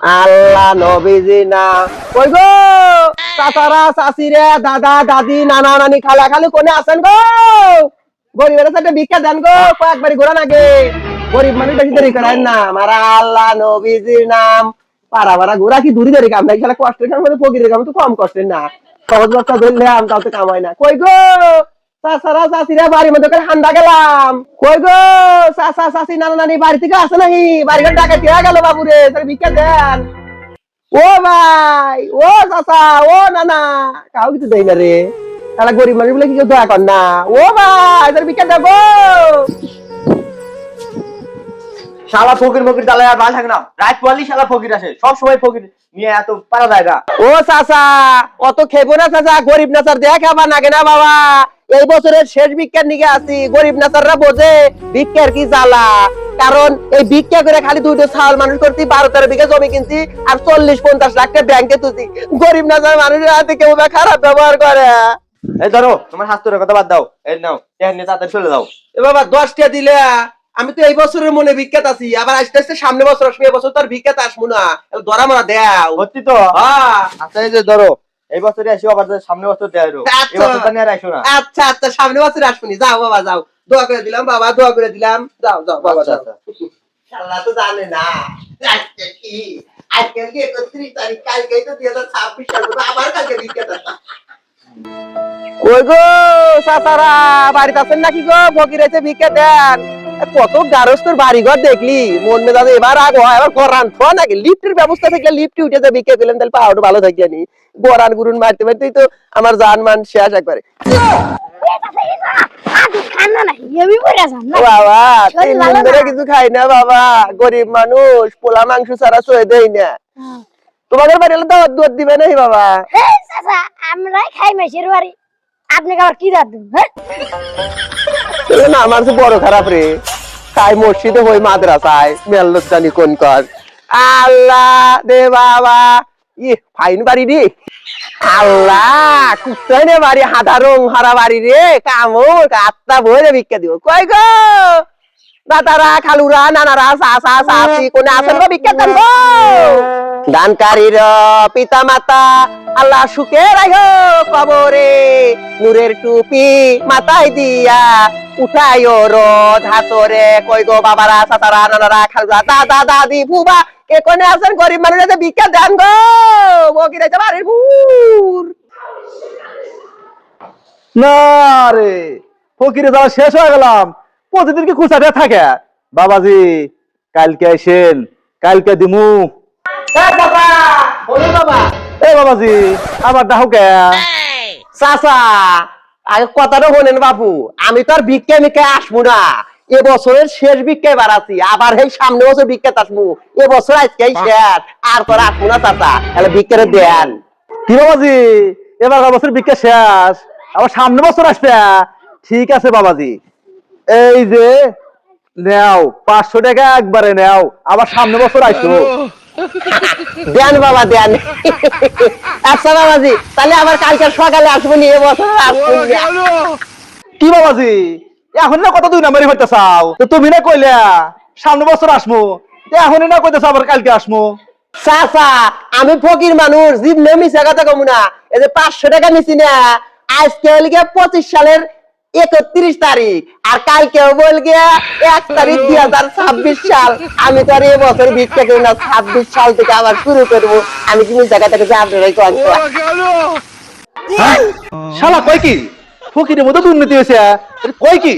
আল্লাহ নবীজি না। কই গো? চাচারা, চাচিরে, দাদা, দাদি, নানা, নানি, খালা, খালি, কোনে আছেন গো? গরিবের সাথে ভিক্ষা দেন গো, কয়েকবারই ঘোরা নাগে গরিব মানুষ বেশি দেরি করেন না, মারা আল্লাহ নবীজির নাম। পাড়া পাড়া ঘোরা কি দূরি দেরি কাম নাই? খেলা কষ্টের কাম ফকিরের কাম তো কম কষ্টের না। সহজ বস্তা ধরলে আম তাও তো কামাই না। কই গো? চাচারা চাচিরা বাড়ির মধ্যে করে হান্ডা গেলাম। কই গো? চাচা চাচি নানা নানি বাড়ি থেকে আসে নাকি বাড়ি ঘর ডাকা কে গেল বাবুরে তাহলে ভিক্ষা দেন। ও ভাই ও চাচা ও নানা কাউ কিছু দেয় না রে। তাহলে গরিব মানুষ বলে কি কেউ দয়া কর না? ও ভাই তাহলে ভিক্ষা দেবো। শালা ফকির দালায় আর ভালো থাকে না। রাত পড়লি শালা ফকির আসে সব সময় ফকির। নিয়ে এত পারা যায় না। ও চাচা অত খেবো না চাচা গরিব নাচার দেখ আবার নাগে না বাবা। এই বছরের শেষ ভিক্ষার নিকে আছি। গরিব নাচাররা বোঝে ভিক্ষার কি জ্বালা। কারণ এই ভিক্ষা করে খালি দুটো ছাল মানুষ করতে বারো তেরো বিঘা জমি কিনছি আর চল্লিশ পঞ্চাশ লাখ টাকা ব্যাংকে তুলছি। গরিব নাচার মানুষের হাতে কেউ খারাপ ব্যবহার করে। এই ধরো তোমার হাস্তের কথা বাদ দাও। এই নাও নিয়ে তাড়াতাড়ি চলে যাও। এ বাবা দশটা দিলে। আমি তো এই বছরের মনে ভিক্ষাত আছি আবার আস্তে আস্তে সামনে বছর আসবে এবছর তো আর ভিক্ষাত আসব না। ধরা মারা দেও। সত্যি তো? হ্যাঁ। আচ্ছা এই যে ধরো এই বছরে আসো আবার সামনে বছর দেয় আচ্ছা। এই বছর নিয়ে আর আসো না। আচ্ছা আচ্ছা সামনে বছর আসবনি। যাও বাবা যাও। দোয়া করে দিলাম বাবা দোয়া করে দিলাম। যাও যাও বাবা আচ্ছা, যাও। আল্লাহ তো জানে না। আজকে কি? আজকে কি একত্রিশ তারিখ? কালকেই তো দুই হাজার ছাব্বিশ সাল আবার কালকে বিকেল কই গো সাসারা বাড়িতে আছেন নাকি গো? ফকির এসে ভিক্ষা দেন। কত গারস তোর বাড়ি ঘর দেখলি? মন মেজাজ এবার আগ হয় এবার গরান ফোয়া নাকি? লিফটের ব্যবস্থা থাকলে লিফটে উঠে যা ভিক্ষা পেলেন তাহলে পাহাড় ভালো থাকলে নি গরান গুরুন মারতে মারতেই তো আমার জান মান শেষ একবারে। বাবা তিন দিন ধরে কিছু খাই না বাবা। গরিব মানুষ পোলা মাংস ছাড়া সয়ে দেই না। তোমাদের বাড়ি দাওয়াত দুয়াত দিবে নাই বাবা? হ্যাঁ আমরাই খাই মেশের বাড়ি। আপনি আবার কি জানেন হ্যাঁ? এ না আমার তো বড় খারাপ রে। খাই মসজিদে হই মাদ্রাসায়। মেল্লত জানি কোন কর। আল্লাহ দে বাবা। ই ফাইন বাড়ি রে। আল্লাহ কুত্তাই বাড়ি, হাদা রং হারা বাড়ি রে। কামড়, কাত্তা বইরে ভিক্ষা দিব। কই গো? দাদারা, খালুরা, নানারা সাসা সাসি কোনে আছেন গো ভিক্ষা দেন? দানকারীর পিতা মাতা আল্লাহ সুখে রাখো কবরে নূরের টুপি মাথায় দিয়া উঠাইও রোদ হাতরে। কই গো বাবারা সাতারা নানারা খালুরা দাদা দাদি বুবা কে কোনে আছেন? গরিব মানুষের ভিক্ষা দেন গো। ভুর না রে ফকিরে যাওয়া শেষ হয়ে গেলাম। প্রতিদিন কি খুচাতে থাকে? বাবাজি কালকে আসেন কালকে দিমু। বাবা। বলুন বাবা। এ বাবাজি আবার ডাহুকে চাচা আগে কথাটা বাবু আমি তো আর ভিক্ষা মিক্ষা আসব না। এবছরের শেষ ভিক্ষায় বাড়াচ্ছি আবার এই সামনে বছর ভিক্ষা আসব। এবছর শেষ আর তোর আসব না চাচা তাহলে ভিক্ষারে দেন। কি বাবাজি এবার বছর বিকে শেষ আবার সামনে বছর আসবে। ঠিক আছে বাবাজি। এই যে নেও পাঁচশো টাকা একবারে নেও আবার সামনে বছর আসো দেন বাবা দেন। আচ্ছা বাবাজি তাহলে আবার কালকে সকালে আসব নি এবছর আর আসব না। কি বাবাজি এখন না কত দুই নাম্বারই হইতে চাও? তো তুমি না কইলে সামনে বছর আসমু তো এখনই না কইতেছ আবার কালকে আসমু চাচা আমি ফকির মানুষ জিপ নেমিছে কথা কমু না। এই যে পাঁচশো টাকা নিছি না আজকে পঁচিশ সালের একত্রিশ তারিখ। আর কালকে বল গিয়া, এক তারিখ দুই হাজার ছাব্বিশ সাল। আমি তো আর এবছর ভিক্ষা করি না, ছাব্বিশ সাল থেকে আবার শুরু করব। আমি কিন্তু জায়গা থেকে আপনারাই? শালা কয় কি? ফকিরের মতো দুর্নীতি হয়েছে কয় কি?